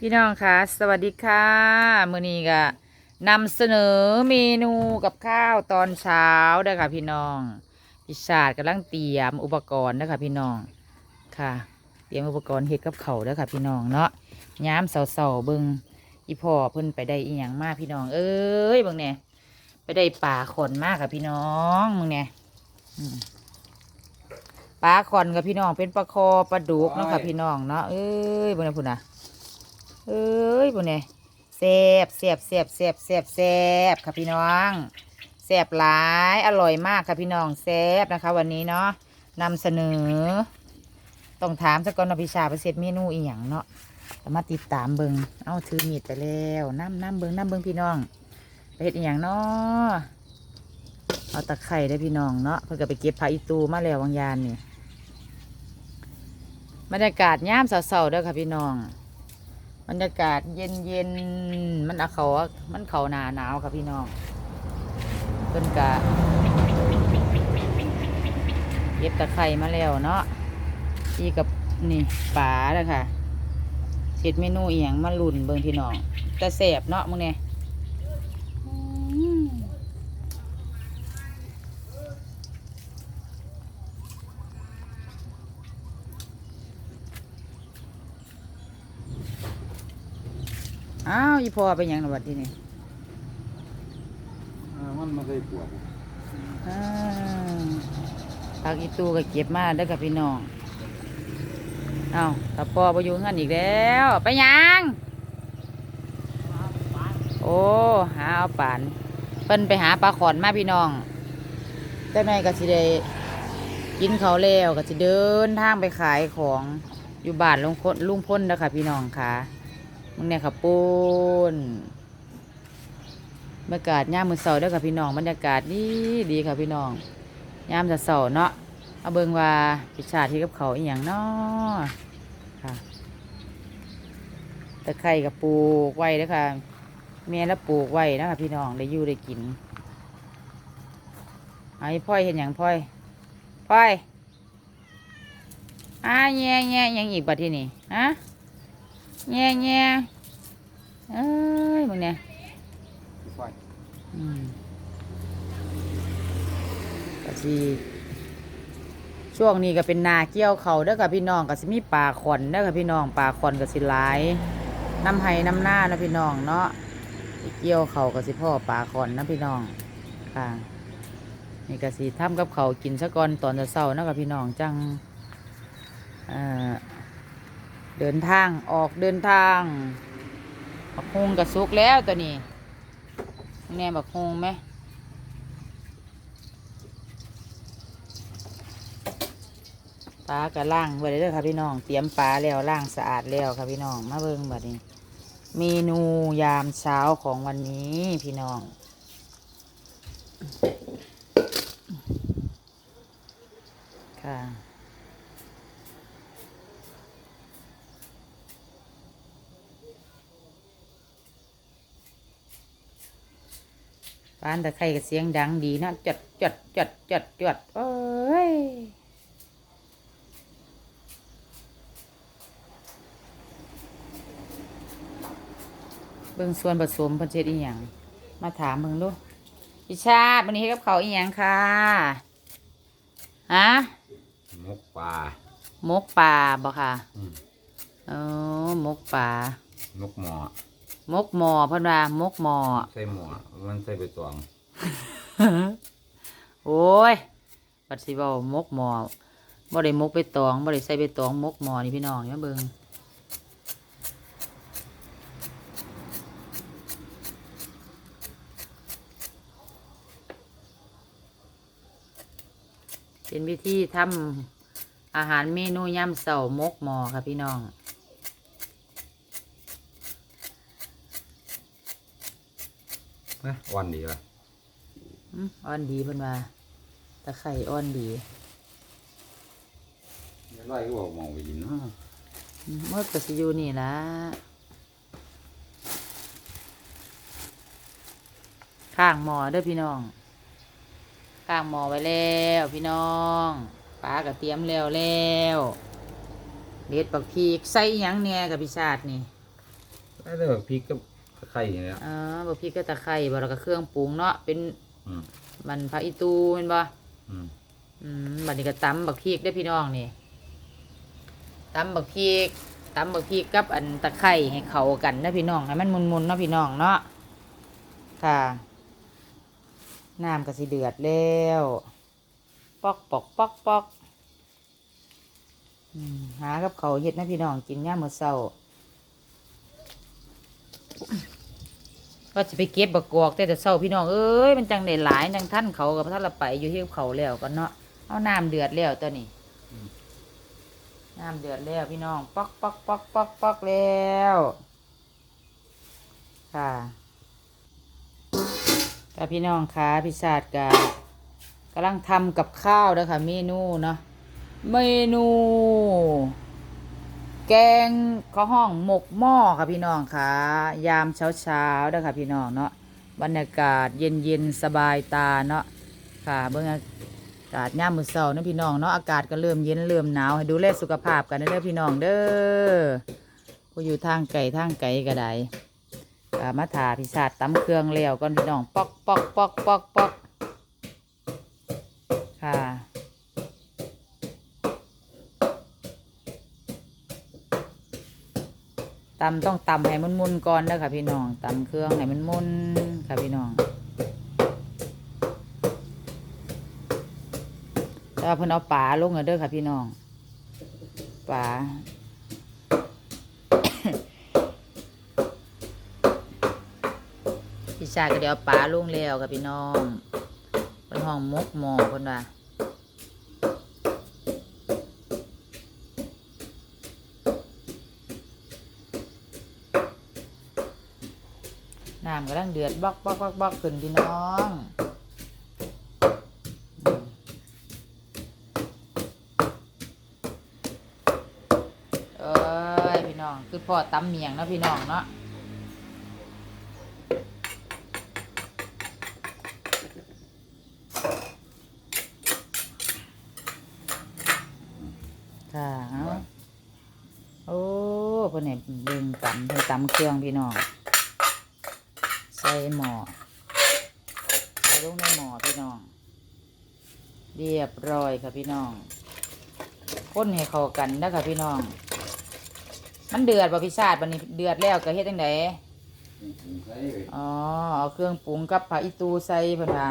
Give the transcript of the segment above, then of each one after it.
พี่น้องคะสวัสดีค่ะมื้อนี้ก็นำเสนอเมนูกับข้าวตอนเช้าเด้อค่ะพี่น้องพี่ชาติกำลังเตรียมอุปกรณ์เด้อค่ะพี่น้องค่ะ เตรียมอุปกรณ์เฮ็ดกับเขาวเด้อค่ะพี่น้องเนาะย้ำเสาๆเบิ่งอีพ่อเพิ่นไปได้อีหยังมากพี่น้อง เอ้ยเบิ่งเนี่ยไปได้ป่าขอนมากค่ะพี่น้องมึงเนี่ยอืมปลาขอนกับพี่น้องเป็นปลาคอปลาดุกเนาะค่ะพี่น้องเนาะเอ้ยเบิ่งนะพุ่นนะ เอ้ยบุเนี่ยแซ่บแซ่บแซ่บแซ่บแซ่บแซ่บค่ะพี่น้องแซ่บหลายอร่อยมากค่ะพี่น้องแซ่บนะคะ วันนี้เนาะนำเสนอ ต้องถามสักก่อนว่าพี่ชาไปเสร็จเมนูอีหยังเนาะมาติดตามเบิงเอาถือมีดไปแล้วน้ำน้ำเบิงน้ำเบิงพี่น้องไปเฮ็ดอีหยังเนาะเอาตะไคร้ได้พี่น้องเนาะเพื่อไปเก็บผักอีตูมาแล้ววังยานนี่บรรยากาศย่ามเสาๆเด้อค่ะพี่น้อง บรรยากาศเย็นเย็นมันเอาเขามันเขาหนาหนาวครับพี่น้องเพิ่นกะเย็บตะไคร่มาแล้วเนาะอีกับนี่ป่าแล้วค่ะเสร็จเมนูเอียงมาลุ่นเบิ่งพี่น้องแต่แสบเนาะมึงเนี่ย อ้าวอีพอไปหยังนะบัดที่นี่อ่ามันมาได้ปวดอ้าวผักอีตูก็เก็บมาเด้อกับพี่น้องเอาถ้าพ่อไปอยู่งั้นอีกแล้ว ไปหยังโอ้หาเอาป่านเพิ่นไปหาปลาขอนมาพี่น้องแต่ไม่ก็สิได้กินเขาวแล้วก็สิเดินทางไปขายของอยู่บ้านลุงพลลุงพ้นนะคะพี่น้องค่ะ มึงเนี่ยค่ะปูนบรรยากาศย่ามมือเสาเด้อค่ะพี่น้องบรรยากาศดีดีค่ะพี่น้องย่ามจะเสาเนาะเอาเบิงว่าพิชาที่กับเขาอีหยังเนาะค่ะตะไคร่กับปลูกไว้ด้อค่ะแม่แล้วปลูกไว้นะคะพี่น้องได้อยู่ได้กินไอ้พ่อยเห็นอย่างพ่อยพ่อยอ่าแง่แง่ยังอีกบัดที่นี่ฮะ แง่แง่เอ้ยมึงเนี่ยไฟอืมก็สิช่วงนี้ก็เป็นนาเกี่ยวเขาวเด้อค่ะพี่น้องก็สิมีป่าขอนเด้อค่ะพี่น้องป่าขอนก็สิหลายน้ำไห้น้ำหน้านะพี่น้องเนาะไปเกี่ยวเขาวกับสิพ่อปลาก่อนนะพี่น้องค่ะนี่ก็สิทำกับเขาวกินซะก่อนตอนจะเศร้าๆนะกับพี่น้องจังเอ่อ เดินทางออกเดินทางบักฮงกับซุกแล้วตัวนี้แน่บักฮงไหมปลากระล่างไว้เลยด้อค่ะพี่น้อง เตรียมปลาแล้วล่างสะอาดแล้วค่ะพี่น้องมาเบิ่งบัดนี้เมนูยามเช้าของวันนี้พี่น้องค่ะ บ้านตะไคร่กับเสียงดังดีเนาะจัดจัดจัดจัดจัดโอ้ยเบิ่งส่วนผสมเพิ่นเช็ดอีหยังมาถามเบิ่งดูพี่ชาติวันนี้ให้กับเขาวอีหยังค่ะฮะมกปลาหมกป่าบ่ค่ะอืมเออหมกป่ามกหมอห มกหมอเพิ่นว่าหมกหมอ ใส่หมอมันใส่ใบตองโอ้ยบัดสิเว้าหมกหมอบ่ได้หมกไปตองบ่ได้ใส่ไปตองหมกหมอนี่พี่น้องอย่าเบิ่งเป็นวิธีทำอาหารเมนูยามเสาร์หมกหมอค่ะพี่น้อง นะวันดีป่ะอืมอ่อนดีเพิ่นว่าตะไคร่อ่อนดีไม่ไรก็บอกมองไปยินเนาะอืมหมดก็สิอยู่นี่ละข้างหมอเด้อพี่น้องข้างหมอไว้แล้วพี่น้องปลาก็เตรียมแล้วแล้วเด็ดปักพีกใส่หยังแหน่กับพิชาตินี่ได้แต่แบบพริกกับ ตะไคร้อย่างเงี้ยอ๋อบะพริกก็ตะไคร้บ่แล้วก็เครื่องปรุงเนาะเป็นอืม มันผักอีตูเห็นบ่ อืมอืมบัดนี้ก็ตำบักพริกได้อพี่น้องนี่ตำบักพริกตำบักพริกกับอันตะไคร้ให้เข้ากันนะพี่น้องให้มันมุนๆเนาะพี่น้องเนาะค่ะน้ำก็สิเดือดแล้วปอกปอกปอกปอกอืมหากับเขาวเฮ็ดนะพี่น้องกินย่ามมื้อเช้า ก็จะไปเก็บบักกอกแต่แต่เช้าพี่น้องเอ้ยมันจังได้หลายจังท่านเขากับท่านละไปอยู่ที่เขาแล้วกันเนาะเอาน้ำเดือดแล้วตัวนี้น้ำเดือดแล้วพี่น้องปอกปอกปอกปอกปอกแล้วค่ะค่ะพี่น้องคะพี่ชาติกกำลังทำกับข้าวเด้อค่ะเมนูเนาะเมนู แกงข้าวห้องหมกหม้อค่ะพี่น้องค่ะ ยามเช้าเช้าเด้อค่ะพี่น้องเนาะบรรยากาศเย็นเย็นสบายตาเนาะค่ะเบิ่งอากาศย่ามมือเช้าเนะพี่น้องเนาะอากาศก็เริ่มเย็นเริ่มหนาวให้ดูแลสุขภาพกันเด้อพี่น้องเด้อผู้อยู่ทางไกลทางไกลก็ได้ก็มาถาพิชาติตำเครื่องแล้วก่อนพี่น้องปอกปอกปอกปอกปอกค่ะ ตำต้องตำให้มันมุนๆก่อนเด้อค่ะพี่น้องตำเครื่องให้มันมุนค่ะพี่น้องแต่ว่าเพิ่นเอาปลาลงเด้อค่ะพี่น้องปลาพี่ชายก็เดี๋ยวเอาปลาลงแล้วค่ะพี่น้องเป็นห้องมกหมอเพิ่นว่า น้ำกำลังเดือดบอกบอกบอกบอกขึ้นพี่น้องเอ้ยพี่น้อง คือพ่อตำเมียงนะพี่น้องเนาะค่ะเอาโอ้พิ่นเนี่ยดึงตำเพิ่นตำเครื่องพี่น้อง ส่หม้อใส่ลงในหม้อพี่น้อง เรียบร้อยค่ะพี่น้องคนให้เข้ากันนะคะพี่น้อง มันเดือดบ่พี่ชาติบันนี้เดือดแล้วก็เฮ็ดจังไดอ๋อเอาเครื่องปรุงกับผักอีตูใส่เพิ่นว่า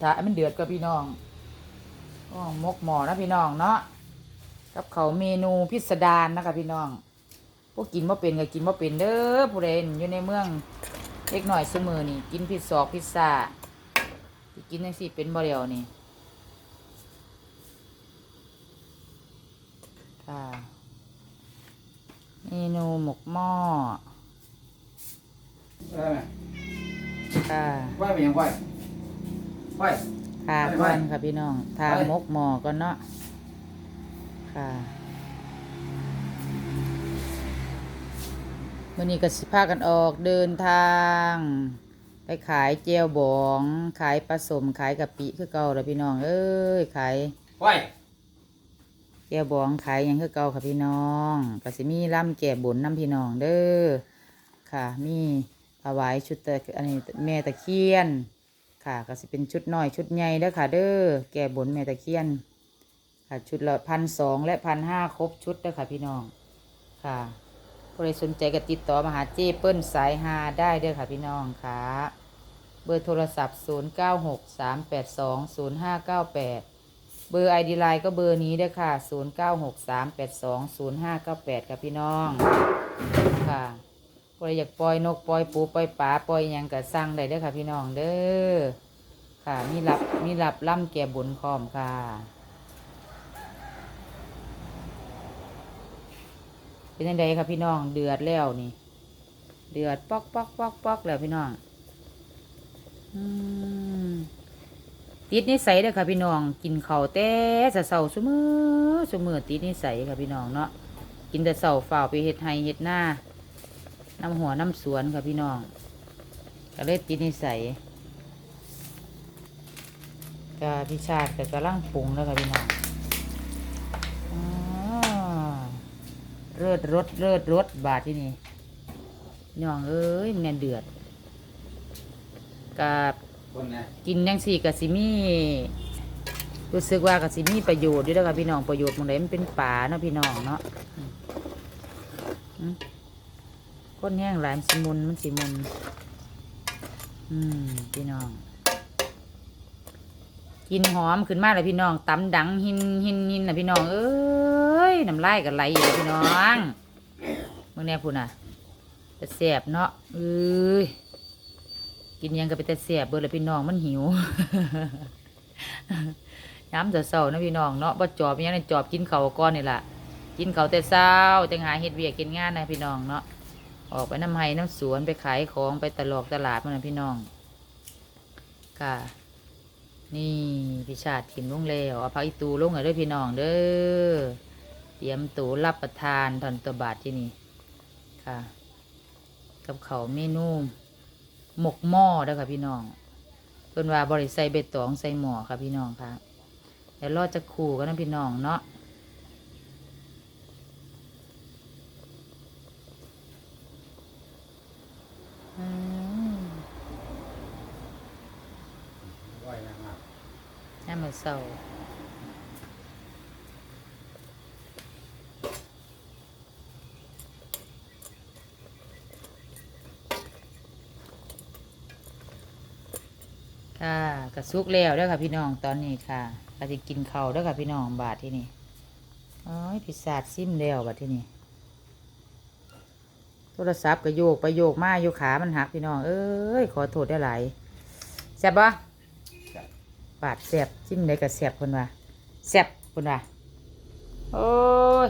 ถ้ามันเดือดก็พี่น้องก็มกหมอนะพี่น้องเนาะกับเขาเมนูพิสดารนะคะพี่น้องพวกกินบ่าเป็นก็กินบ่าเป็นเด้อผู้ใดอยู่ในเมือง เล็กหน่อยเสมอนี่กินพิซซอกพิซซ่าสิกินจังซี่เป็นบ่เดียวนี่ค่ะเมนูหมกหม้อได้ไหมค่ะไหวไปยังไหวไหวค่ะไปก่อนไปค่ะพี่น้องทาไปมกหมอก่อนเนาะค่ะ วันนี้ก็สิพากันออกเดินทาง ไปขายเจียวบอง ขายปลาสมขายกะปิคือเก่าแล้วพี่น้อง เอ้ยขายไหวแก้วบองขายหยังคือเก่าค่ะพี่น้องก็สิมีล่ำแก่บนน้ำพี่น้องเด้อค่ะ มีถวายชุดตะอันนี้แม่ตะเคียน ค่ะก็สิเป็นชุดน้อยชุดใหญ่เด้อค่ะ เด้อแก่บนแม่ตะเคียน ค่ะชุดละพันสองและพันห้าครบชุดเด้อค่ะพี่น้องค่ะ ผู้ใดสนใจก็ติดต่อมาหาเจ้เปิ้ลสายฮาได้เด้อค่ะพี่น้องค่ะ เบอร์โทรศัพท์ 0 9 6 3 8 2 0 5 9 8 เบอร์ไอดีไลน์ก็เบอร์นี้เด้อค่ะ 0 9 6 3 8 2 0 5 9 8 ค่ะพี่น้องค่ะผู้ใดอยากปล่อยนกปล่อยปูปล่อยปลาปล่อยยังก็สั่งได้เด้อค่ะพี่น้องเด้อค่ะมีรับมีรับล่ำแก่บุญพร้อมค่ะ เป็นยังไงครับพี่น้องเดือดแล้วนี่ เดือดปอกปอกปอกปอกแล้วพี่น้องอติดนิสัยเด้อค่ะพี่น้อง กินข้าวแต่เสาๆซุมือซุมือติดนิสัยค่ะพี่น้องเนาะกินแต่เสาฝ่าวไปเฮ็ดไห้เฮ็ดหน้าน้ำหัวน้ำสวนค่ะพี่น้องก็เลยติดนิสัยก็พี่ชาติก็กำลังปรุงแล้วค่ะพี่น้องอ่า เลิศรสเลิศรสบาทที่นี่พี่น้องเอ้ยมันแน่นเดือดกับคนนะกินยังสี่กับสิมีรู้สึกว่ากับสิมีประโยชน์ด้วยแล้วกับพี่น้องประโยชน์ตรงไหนมันเป็นป่าเนาะพี่น้องเนาะอืมอืมก้นแห้งหลายมันสิมุนมันสิมุนอืมพี่น้องกินหอมขึ้นมาเลยพี่น้องตำดังหินหินหินนะพี่น้องเอ้ย น้ำลายกันไหลอยู่พี่น้องมึงแน่พูน่ะจะแสบเนาะเอ้ยกินยังก็ไปแต่แสบเบิดเลยพี่น้องมันหิวย้ำเศร้าๆนะพี่น้องเนาะบ่จอบยังในจอบกินเขาก่อนนี่แหละกินเขาแต่เช้าจังหาเฮ็ดเวียกกินงานนะพี่น้องเนาะออกไปน้ำไห้น้ำสวนไปขายของไปตลอกตลาดมันนะพี่น้องค่ะนี่พี่ชาติกินลงแล้วเอาผักอีตูลงให้ด้วยพี่น้องเด้อ เตรียมตูรับประทานตอนตัวบาทที่นี่ค่ะ กับเขาวเมนูหมกหม้อเด้อค่ะพี่น้องเพิ่นว่าบริใส่ใบตองใส่หม้อค่ะพี่น้องค่ะเดี๋ยวรอจะคู่กันนะพี่น้องเนาะอืมไหวนะครับน้ำมันเศร้า ค่ะกระซุกแล้วเด้อค่ะพี่น้องตอนนี้ค่ะก็จะกินข้าวเด้อค่ะพี่น้องบาทที่นี่โอ้ยพิซซ่าซิมแล้วบาทที่นี่โทรศัพท์ก็โยกไปโยกมาโยกขามันหักพี่น้องเอ้ยขอโทษได้หลายแซ่บปะปาดแสบจิ้มได้กับแสบคนว่าแสบคนว่าโอ้ย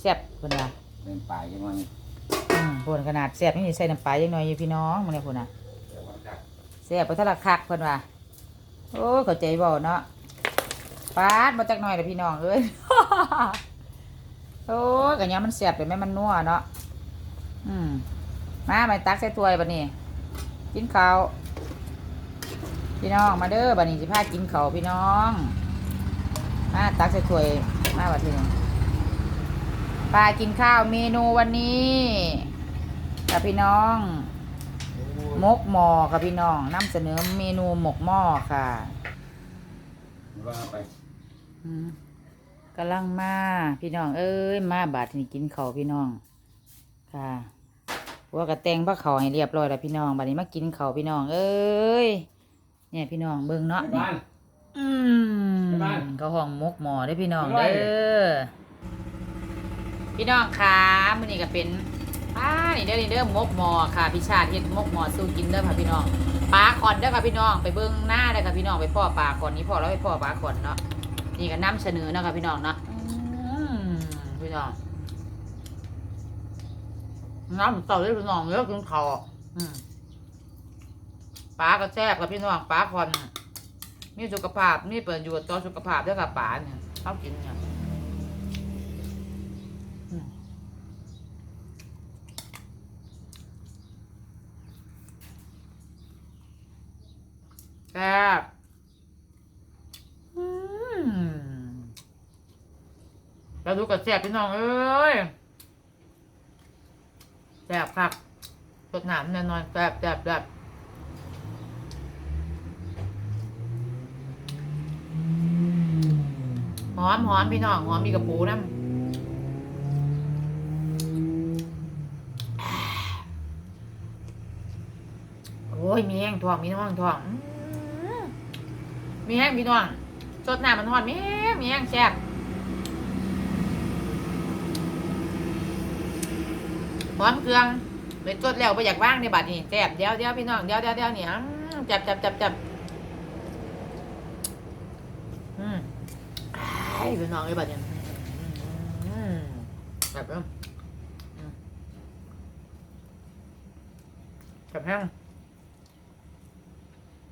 แสบคนว่าเป็นป่ายังไงอืมพนขนาดแสบนี่ใส่น้ำปลายังน้อยอยู่พี่น้องมันเนี่ยพนน่ะเดี๋ยวมันกัด แสบไปทะละคักคนว่าโอ้เข้าใจบ่เนาะปาดมาจากหน่อยเลยพี่น้องเอ้ย โอ้ยกันยังมันแสบไปไหมมันนัวเนาะอืมมาไปตักใส่ถ้วยบัดนี้ กินข้าวพี่น้องมาเด้อบัดนี้สิพากินข้าวพี่น้อง มาตักใส่ถ้วยมาบัดทีนี้ปลากินข้าวเมนูวันนี้กับพี่น้อง มกหมอกับพี่น้องนำเสนอเมนูหมกหม้อค่ะว่าไปอืมกำลังมาพี่น้อง เอ้ยมาบาดทีนี้กินข้าวพี่น้อง ค่ะว่ากระแตงพระเขาวให้เรียบร้อยแล้วพี่น้องบัดนี้มากินข้าวพี่น้อง เอ้ยเนี่ยพี่น้องเบิ่งเนาะบ้านอืมไปบ้านเขาห้องมกหมอได้อพี่น้องไปเด้บ้านอพี่น้องค่ะมื้อนี้ก็เป็น ป้านี่เด้อนี่เด้อมกหมอค่ะพี่ชาติเฮ็ดมกหมอสู้กินเด้อค่ะพี่น้องปลาขอนเด้อค่ะพี่น้องไปเบิ่งหน้าเด้อค่ะพี่น้องไปพ่อปลาขอนนี้พ่อแล้วไปพ่อปลาขอนเนาะนี่ก็น้ำเสนอเนาะค่ะพี่น้องเนาะพี่น้องน้ำเต่าได้อพี่น้องเยอะกินข้าวอืมปลาก็แซ่บค่ะพี่น้องปลาขอนมีสุขภาพมีประโยชน์ต่อสุขภาพด้วยกับป่าเนี่ยเขากินเนี่ย ซ่บอืมแล้วดูกับแซ่บพี่น้องเอ้ยแซ่บครับสดหนามแน่นอนแซ่บแซ่บแซ่บหอมหอมพี่น้องหอมมีกระปูน้ำโอ้ยมีแห้งทองมีน้องทอง มีแห้งพี่น้องสดน้ำมันหอนมีแห้งมีแห้งแซ่บหอมเครื่องเป็นสดแล้วไปอยากว่างในบัดนี้แซ่บเดี๋ยวเดี๋ยวพี่น้องเดี๋ยวเดี๋ยวเดี๋ยวเนี่ยจับจับจับจับอืมไอ้พี่น้องไอ้บัดเนี่ยแบบนี้อืมแบบแห้ง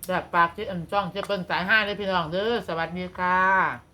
แบบปากที่อันจ้องจะเป็นสายห้าเลยพี่น้องเด้อสวัสดีค่ะ